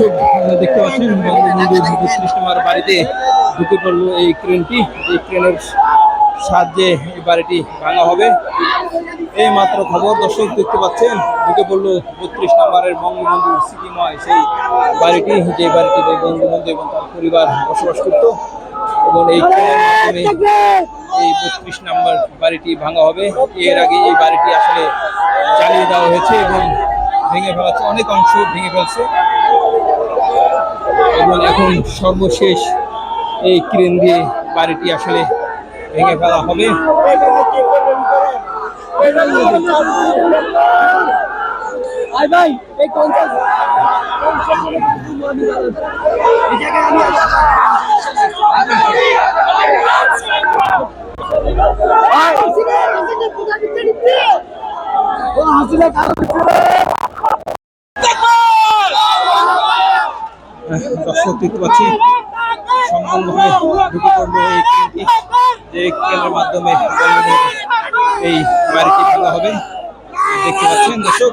দর্শক দেখতে পাচ্ছেন বঙ্গবন্ধু নম্বর বাড়িতে ঢুকে পড়ল এই ক্রেনটি। এই ক্রেনের সাহায্যে এই বাড়িটি ভাঙা হবে। এই মাত্র খবর, দর্শক দেখতে পাচ্ছেন, ঢুকে পড়ল বত্রিশ নম্বরের বঙ্গবন্ধুর স্মৃতিময় সেই বাড়িটি, যে বাড়িটিতে বঙ্গবন্ধু এবং তার পরিবার বসবাস করত। এবং এই ক্রেনের মাধ্যমে এই বত্রিশ নম্বর বাড়িটি ভাঙা হবে। এর আগে এই বাড়িটি আসলে জ্বালিয়ে দেওয়া হয়েছে এবং ভেঙে ফেলাচ্ছে অনেক অংশ ভেঙে ফেলছে। এবং এখন সর্বশেষ এই ক্রেন দিয়ে বাড়িটি আসলে ভেঙে ফেলা হবে। ভাই এই হাসিনা কারও দেখতে পাচ্ছি। এই খেলার মাধ্যমে এই বাড়িটি ভাঙা হবে। দেখতে পাচ্ছেন দর্শক।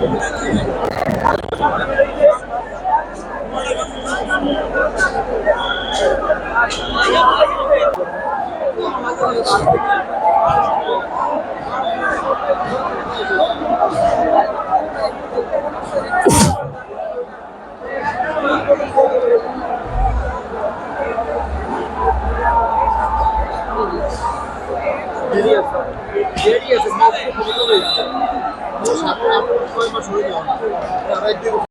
Yes, yes, yes. সাত মাস ছয় মাস হয়ে যাওয়া